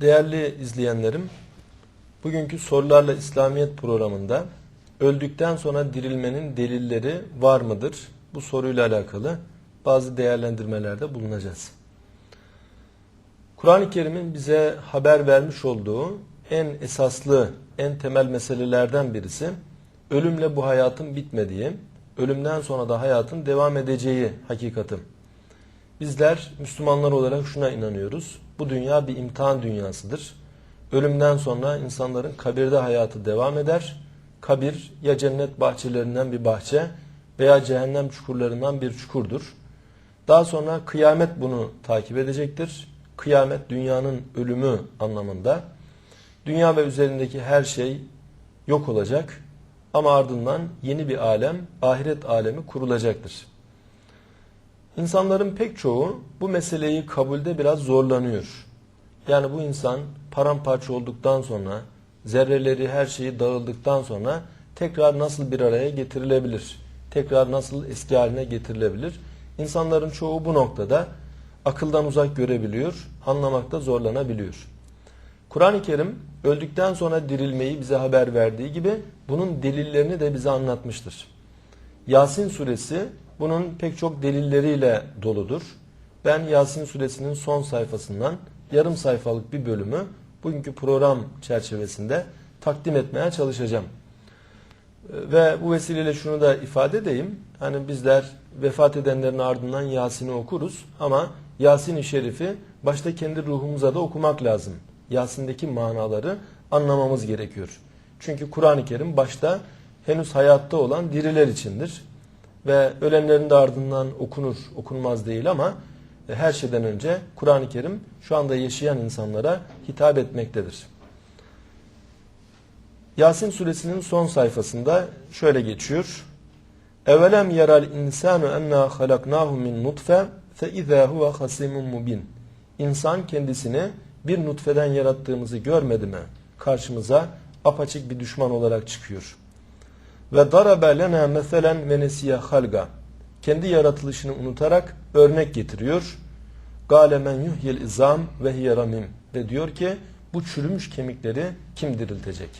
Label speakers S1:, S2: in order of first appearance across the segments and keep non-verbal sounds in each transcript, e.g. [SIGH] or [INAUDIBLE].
S1: Değerli izleyenlerim, bugünkü Sorularla İslamiyet programında öldükten sonra dirilmenin delilleri var mıdır? Bu soruyla alakalı bazı değerlendirmelerde bulunacağız. Kur'an-ı Kerim'in bize haber vermiş olduğu en esaslı, en temel meselelerden birisi ölümle bu hayatın bitmediği, ölümden sonra da hayatın devam edeceği hakikati. Bizler Müslümanlar olarak şuna inanıyoruz. Bu dünya bir imtihan dünyasıdır. Ölümden sonra insanların kabirde hayatı devam eder. Kabir ya cennet bahçelerinden bir bahçe veya cehennem çukurlarından bir çukurdur. Daha sonra kıyamet bunu takip edecektir. Kıyamet dünyanın ölümü anlamında. Dünya ve üzerindeki her şey yok olacak ama ardından yeni bir alem, ahiret alemi kurulacaktır. İnsanların pek çoğu bu meseleyi kabulde biraz zorlanıyor. Yani bu insan paramparça olduktan sonra, zerreleri her şeyi dağıldıktan sonra tekrar nasıl bir araya getirilebilir? Tekrar nasıl eski haline getirilebilir? İnsanların çoğu bu noktada akıldan uzak görebiliyor, anlamakta zorlanabiliyor. Kur'an-ı Kerim öldükten sonra dirilmeyi bize haber verdiği gibi bunun delillerini de bize anlatmıştır. Yasin suresi bunun pek çok delilleriyle doludur. Ben Yasin suresinin son sayfasından yarım sayfalık bir bölümü bugünkü program çerçevesinde takdim etmeye çalışacağım. Ve bu vesileyle şunu da ifade edeyim. Hani bizler vefat edenlerin ardından Yasin'i okuruz ama Yasin-i Şerif'i başta kendi ruhumuza da okumak lazım. Yasin'deki manaları anlamamız gerekiyor. Çünkü Kur'an-ı Kerim başta henüz hayatta olan diriler içindir. Ve ölenlerin de ardından okunur, okunmaz değil ama her şeyden önce Kur'an-ı Kerim şu anda yaşayan insanlara hitap etmektedir. Yasin suresinin son sayfasında şöyle geçiyor. Evelem yaral insanu enna halaknahu min nutfe fe izâ huve hasimun mubin. İnsan kendisini bir nutfeden yarattığımızı görmedi mi? Karşımıza apaçık bir düşman olarak çıkıyor. Ve darabe lena meselen ve nesiye halga. Kendi yaratılışını unutarak örnek getiriyor. Gale men yuhyil izam ve hiye. Ve diyor ki bu çürümüş kemikleri kim diriltecek?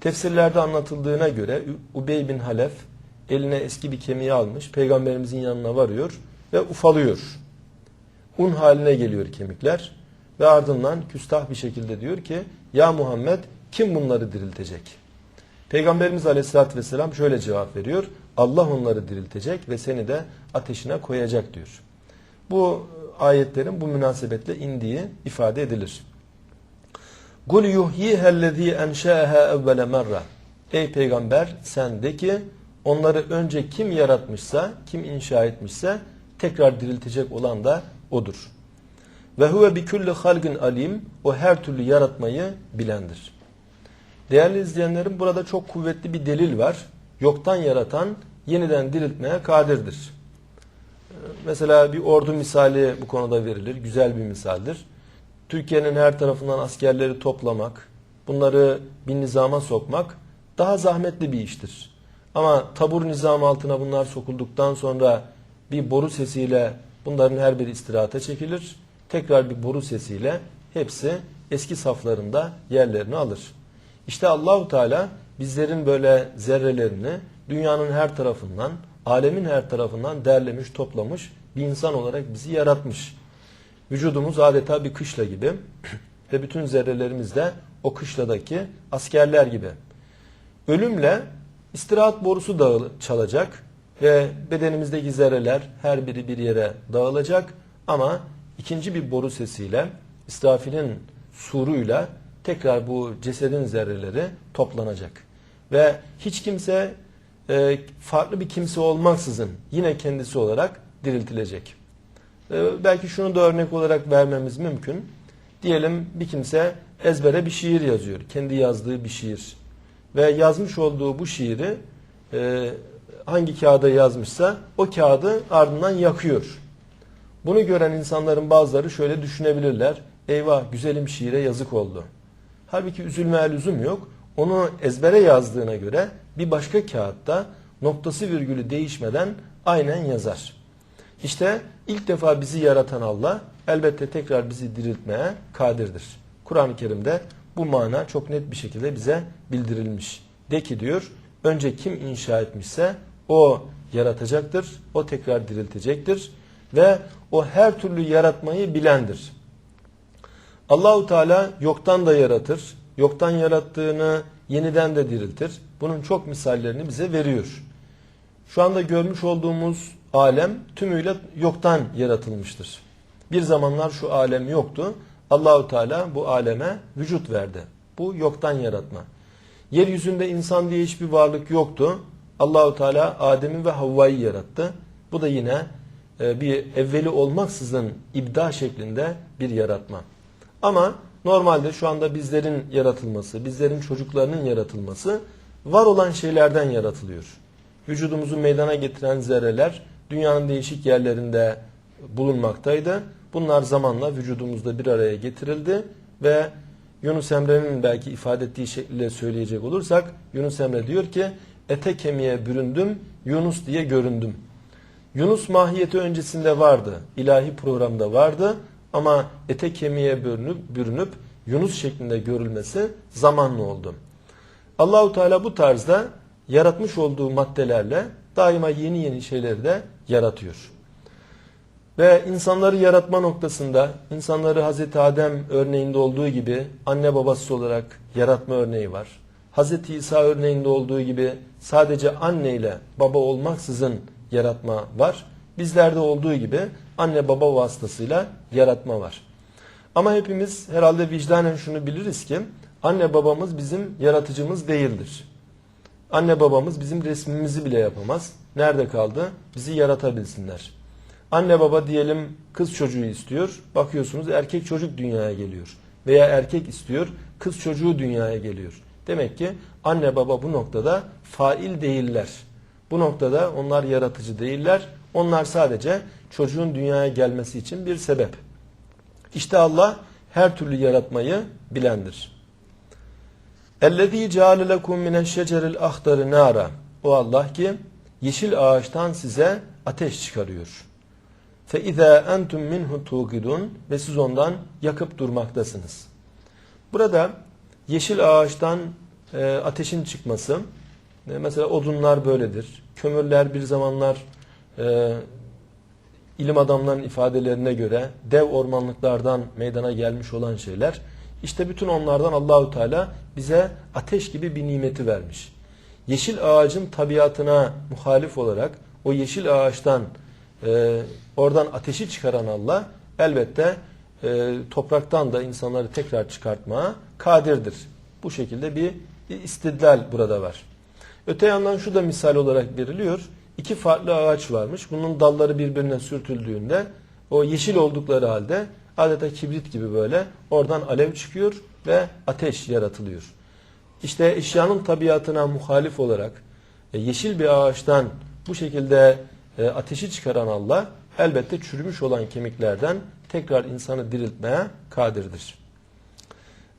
S1: Tefsirlerde anlatıldığına göre Ubey bin Halef eline eski bir kemiği almış. Peygamberimizin yanına varıyor ve ufalıyor. Un haline geliyor kemikler. Ve ardından küstah bir şekilde diyor ki ya Muhammed kim bunları diriltecek? Peygamberimiz Aleyhisselatü Vesselam şöyle cevap veriyor. Allah onları diriltecek ve seni de ateşine koyacak diyor. Bu ayetlerin bu münasebetle indiği ifade edilir. Kul yuhyihellezî enşâehâ evvele merra. Ey peygamber sen de ki onları önce kim yaratmışsa, kim inşa etmişse tekrar diriltecek olan da odur. Ve huve bi kulli alim. O her türlü yaratmayı bilendir. Değerli izleyenlerim burada çok kuvvetli bir delil var. Yoktan yaratan yeniden diriltmeye kadirdir. Mesela bir ordu misali bu konuda verilir. Güzel bir misaldir. Türkiye'nin her tarafından askerleri toplamak, bunları bir nizama sokmak daha zahmetli bir iştir. Ama tabur nizamı altına bunlar sokulduktan sonra bir boru sesiyle bunların her biri istirahate çekilir. Tekrar bir boru sesiyle hepsi eski saflarında yerlerini alır. İşte Allahu Teala bizlerin böyle zerrelerini dünyanın her tarafından, alemin her tarafından derlemiş, toplamış bir insan olarak bizi yaratmış. Vücudumuz adeta bir kışla gibi [CLEARS THROAT] ve bütün zerrelerimiz de o kışladaki askerler gibi. Ölümle istirahat borusu dağıl çalacak ve bedenimizdeki zerreler her biri bir yere dağılacak ama ikinci bir boru sesiyle İsrafil'in suruyla tekrar bu cesedin zerreleri toplanacak. Ve hiç kimse e, farklı bir kimse olmaksızın yine kendisi olarak diriltilecek. E, belki şunu da örnek olarak vermemiz mümkün. Diyelim bir kimse ezbere bir şiir yazıyor. Kendi yazdığı bir şiir. Ve yazmış olduğu bu şiiri e, hangi kağıda yazmışsa o kağıdı ardından yakıyor. Bunu gören insanların bazıları şöyle düşünebilirler. Eyvah güzelim şiire yazık oldu. Halbuki üzülmeye lüzum yok. Onu ezbere yazdığına göre bir başka kağıtta noktası virgülü değişmeden aynen yazar. İşte ilk defa bizi yaratan Allah elbette tekrar bizi diriltmeye kadirdir. Kur'an-ı Kerim'de bu mana çok net bir şekilde bize bildirilmiş. De ki diyor, önce kim inşa etmişse o yaratacaktır, o tekrar diriltecektir ve o her türlü yaratmayı bilendir. Allahu Teala yoktan da yaratır, yoktan yarattığını yeniden de diriltir. Bunun çok misallerini bize veriyor. Şu anda görmüş olduğumuz alem tümüyle yoktan yaratılmıştır. Bir zamanlar şu alem yoktu. Allahu Teala bu aleme vücut verdi. Bu yoktan yaratma. Yeryüzünde insan diye hiçbir varlık yoktu. Allahu Teala Adem'i ve Havva'yı yarattı. Bu da yine e, bir evveli olmaksızın ibda şeklinde bir yaratma. Ama normalde şu anda bizlerin yaratılması, bizlerin çocuklarının yaratılması var olan şeylerden yaratılıyor. Vücudumuzu meydana getiren zerreler dünyanın değişik yerlerinde bulunmaktaydı. Bunlar zamanla vücudumuzda bir araya getirildi ve Yunus Emre'nin belki ifade ettiği şekilde söyleyecek olursak Yunus Emre diyor ki ete kemiğe büründüm Yunus diye göründüm. Yunus mahiyeti öncesinde vardı. ilahi programda vardı ama ete kemiğe bürünüp, bürünüp Yunus şeklinde görülmesi zamanlı oldu. Allahu Teala bu tarzda yaratmış olduğu maddelerle daima yeni yeni şeyleri de yaratıyor. Ve insanları yaratma noktasında insanları Hazreti Adem örneğinde olduğu gibi anne babası olarak yaratma örneği var. Hazreti İsa örneğinde olduğu gibi sadece anne ile baba olmaksızın yaratma var. Bizlerde olduğu gibi anne baba vasıtasıyla yaratma var. Ama hepimiz herhalde vicdanen şunu biliriz ki anne babamız bizim yaratıcımız değildir. Anne babamız bizim resmimizi bile yapamaz. Nerede kaldı? Bizi yaratabilsinler. Anne baba diyelim kız çocuğu istiyor. Bakıyorsunuz erkek çocuk dünyaya geliyor. Veya erkek istiyor kız çocuğu dünyaya geliyor. Demek ki anne baba bu noktada fail değiller. Bu noktada onlar yaratıcı değiller. Onlar sadece çocuğun dünyaya gelmesi için bir sebep. İşte Allah her türlü yaratmayı bilendir. اَلَّذ۪ي جَعَلَ لَكُمْ مِنَ الشَّجَرِ الْاَخْضَرِ نَارًا O Allah ki yeşil ağaçtan size ateş çıkarıyor. فَاِذَا اَنْتُمْ مِنْهُ تُوْقِدُونَ Ve siz ondan yakıp durmaktasınız. Burada yeşil ağaçtan e, ateşin çıkması, e, mesela odunlar böyledir. Kömürler bir zamanlar e, ilim adamlarının ifadelerine göre dev ormanlıklardan meydana gelmiş olan şeyler. İşte bütün onlardan Allahu Teala bize ateş gibi bir nimeti vermiş. Yeşil ağacın tabiatına muhalif olarak o yeşil ağaçtan e, oradan ateşi çıkaran Allah elbette e, topraktan da insanları tekrar çıkartmaya kadirdir. Bu şekilde bir istidlal burada var. Öte yandan şu da misal olarak veriliyor. İki farklı ağaç varmış. Bunun dalları birbirine sürtüldüğünde o yeşil oldukları halde adeta kibrit gibi böyle oradan alev çıkıyor ve ateş yaratılıyor. İşte eşyanın tabiatına muhalif olarak e, yeşil bir ağaçtan bu şekilde e, ateşi çıkaran Allah elbette çürümüş olan kemiklerden tekrar insanı diriltmeye kadirdir.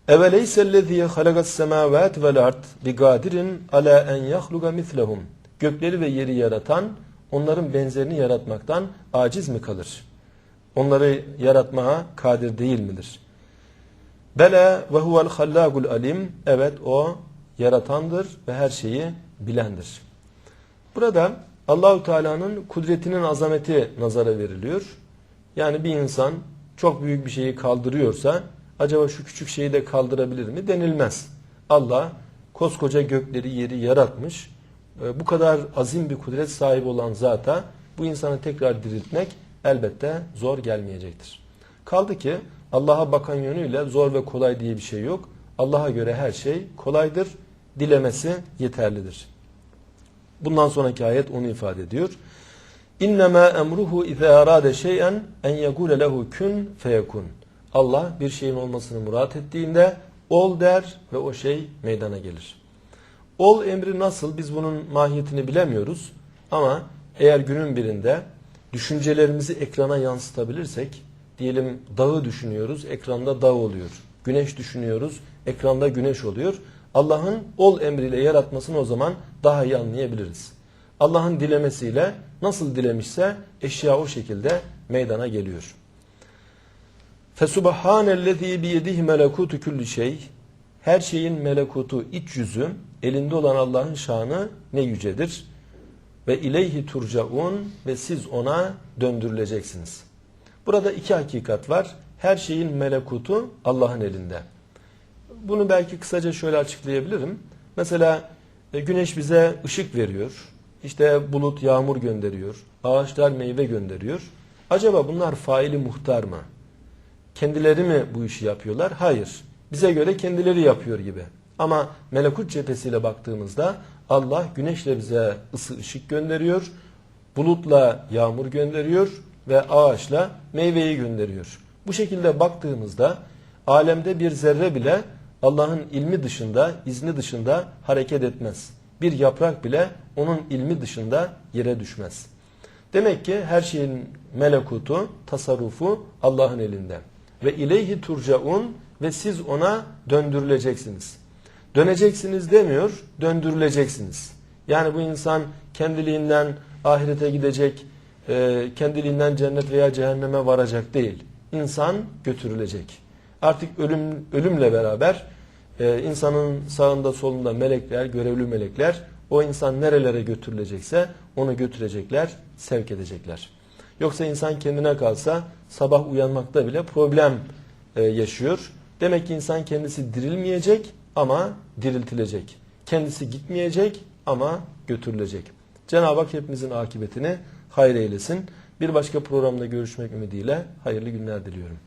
S1: Eveleyse halagas semavat vel ard bigadirin ala en yahluga mislehum. Gökleri ve yeri yaratan onların benzerini yaratmaktan aciz mi kalır? Onları yaratmaya kadir değil midir? Bela ve huvel hallagul alim. Evet o yaratandır ve her şeyi bilendir. Burada Allahu Teala'nın kudretinin azameti nazara veriliyor. Yani bir insan çok büyük bir şeyi kaldırıyorsa acaba şu küçük şeyi de kaldırabilir mi denilmez. Allah koskoca gökleri yeri yaratmış. Ee, bu kadar azim bir kudret sahibi olan zata bu insanı tekrar diriltmek elbette zor gelmeyecektir. Kaldı ki Allah'a bakan yönüyle zor ve kolay diye bir şey yok. Allah'a göre her şey kolaydır. Dilemesi yeterlidir. Bundan sonraki ayet onu ifade ediyor. İnnemâ emruhu izâ arâde şey'en en yegûle lehu kün feyekun. Allah bir şeyin olmasını murat ettiğinde ol der ve o şey meydana gelir. Ol emri nasıl biz bunun mahiyetini bilemiyoruz ama eğer günün birinde düşüncelerimizi ekrana yansıtabilirsek diyelim dağı düşünüyoruz ekranda dağ oluyor. Güneş düşünüyoruz ekranda güneş oluyor. Allah'ın ol emriyle yaratmasını o zaman daha iyi anlayabiliriz. Allah'ın dilemesiyle nasıl dilemişse eşya o şekilde meydana geliyor. Fesubhanellezî biyedihi melekutu kulli şey. Her şeyin melekutu, iç yüzü, elinde olan Allah'ın şanı ne yücedir. Ve ileyhi turcaun ve siz ona döndürüleceksiniz. Burada iki hakikat var. Her şeyin melekutu Allah'ın elinde. Bunu belki kısaca şöyle açıklayabilirim. Mesela e, güneş bize ışık veriyor. İşte bulut yağmur gönderiyor. Ağaçlar meyve gönderiyor. Acaba bunlar faili muhtar mı? Kendileri mi bu işi yapıyorlar? Hayır. Bize göre kendileri yapıyor gibi. Ama melekut cephesiyle baktığımızda Allah güneşle bize ısı ışık gönderiyor. Bulutla yağmur gönderiyor ve ağaçla meyveyi gönderiyor. Bu şekilde baktığımızda alemde bir zerre bile Allah'ın ilmi dışında, izni dışında hareket etmez. Bir yaprak bile onun ilmi dışında yere düşmez. Demek ki her şeyin melekutu, tasarrufu Allah'ın elinde. Ve ileyhi turcaun ve siz ona döndürüleceksiniz. Döneceksiniz demiyor, döndürüleceksiniz. Yani bu insan kendiliğinden ahirete gidecek, e, kendiliğinden cennet veya cehenneme varacak değil. İnsan götürülecek. Artık ölüm ölümle beraber e, insanın sağında solunda melekler, görevli melekler o insan nerelere götürülecekse onu götürecekler, sevk edecekler. Yoksa insan kendine kalsa sabah uyanmakta bile problem e, yaşıyor. Demek ki insan kendisi dirilmeyecek ama diriltilecek. Kendisi gitmeyecek ama götürülecek. Cenab-ı Hak hepimizin akıbetini hayır eylesin. Bir başka programda görüşmek ümidiyle hayırlı günler diliyorum.